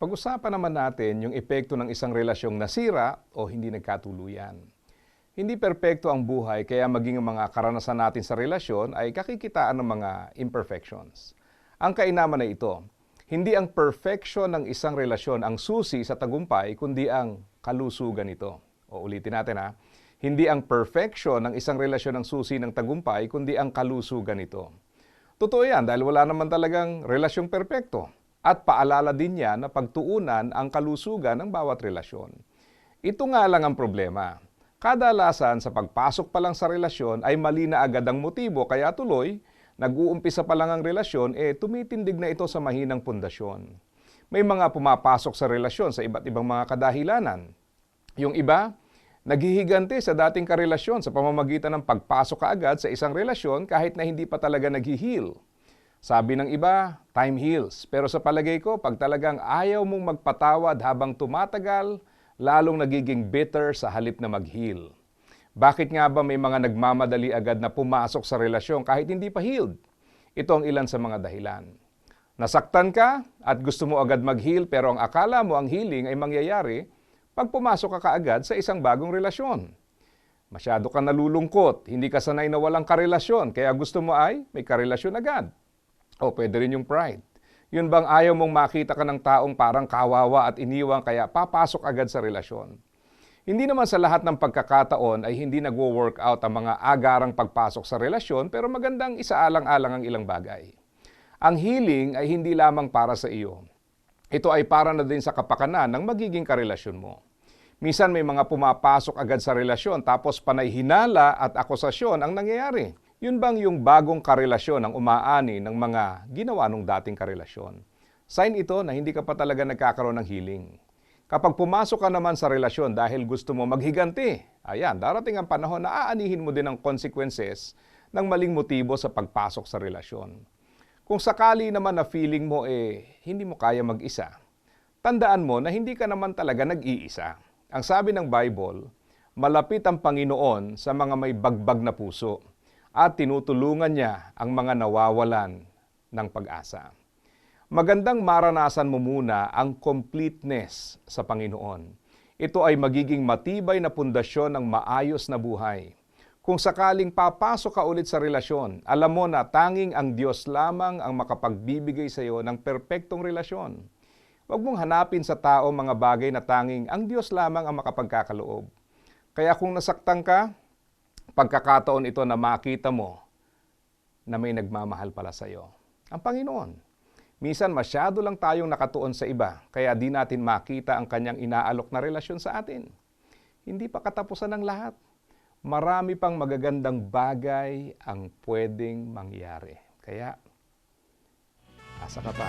Pag-usapan naman natin yung epekto ng isang relasyong nasira o hindi nagkatuluyan. Hindi perpekto ang buhay kaya maging ang mga karanasan natin sa relasyon ay kakikitaan ng mga imperfections. Ang kainaman na ito, hindi ang perfection ng isang relasyon ang susi sa tagumpay kundi ang kalusugan nito. O ulitin natin ha, hindi ang perfection ng isang relasyon ang susi ng tagumpay kundi ang kalusugan nito. Totoo yan dahil wala naman talagang relasyong perpekto. At paalala din niya na pagtuunan ang kalusugan ng bawat relasyon. Ito nga lang ang problema. Kadalasan sa pagpasok pa lang sa relasyon ay mali na agad ang motibo kaya tuloy, nag-uumpisa pa lang ang relasyon, eh tumitindig na ito sa mahinang pundasyon. May mga pumapasok sa relasyon sa iba't ibang mga kadahilanan. Yung iba, naghihigante sa dating karelasyon sa pamamagitan ng pagpasok kaagad sa isang relasyon kahit na hindi pa talaga naghihil. Sabi ng iba, time heals. Pero sa palagay ko, pag talagang ayaw mong magpatawad habang tumatagal, lalong nagiging bitter sa halip na mag-heal. Bakit nga ba may mga nagmamadali agad na pumasok sa relasyon kahit hindi pa healed? Ito ang ilan sa mga dahilan. Nasaktan ka at gusto mo agad mag-heal pero ang akala mo ang healing ay mangyayari pag pumasok ka kaagad sa isang bagong relasyon. Masyado ka nalulungkot, hindi ka sanay na walang karelasyon, kaya gusto mo ay may karelasyon agad. O pwede rin yung pride. Yun bang ayaw mong makita ka ng taong parang kawawa at iniwang kaya papasok agad sa relasyon? Hindi naman sa lahat ng pagkakataon ay hindi nagwo-work out ang mga agarang pagpasok sa relasyon pero magandang isaalang-alang ang ilang bagay. Ang healing ay hindi lamang para sa iyo. Ito ay para na din sa kapakanan ng magiging karelasyon mo. Minsan may mga pumapasok agad sa relasyon tapos panay hinala at akusasyon ang nangyayari. Yun bang yung bagong karelasyon ang umaani ng mga ginawa nung dating karelasyon? Sign ito na hindi ka pa talaga nagkakaroon ng healing. Kapag pumasok ka naman sa relasyon dahil gusto mo maghiganti, ayan, darating ang panahon na aanihin mo din ang consequences ng maling motibo sa pagpasok sa relasyon. Kung sakali naman na feeling mo eh hindi mo kaya mag-isa, tandaan mo na hindi ka naman talaga nag-iisa. Ang sabi ng Bible, malapit ang Panginoon sa mga may bagbag na puso at tinutulungan niya ang mga nawawalan ng pag-asa. Magandang maranasan mo muna ang completeness sa Panginoon. Ito ay magiging matibay na pundasyon ng maayos na buhay. Kung sakaling papasok ka ulit sa relasyon, alam mo na tanging ang Diyos lamang ang makapagbibigay sa iyo ng perpektong relasyon. Huwag mong hanapin sa tao mga bagay na tanging ang Diyos lamang ang makapagkakaloob. Kaya kung nasaktan ka, pagkakataon ito na makita mo na may nagmamahal pala sa iyo. Ang Panginoon. Minsan masyado lang tayong nakatuon sa iba, kaya di natin makita ang kanyang inaalok na relasyon sa atin. Hindi pa katapusan ng lahat. Marami pang magagandang bagay ang pwedeng mangyari. Kaya, asa ka pa.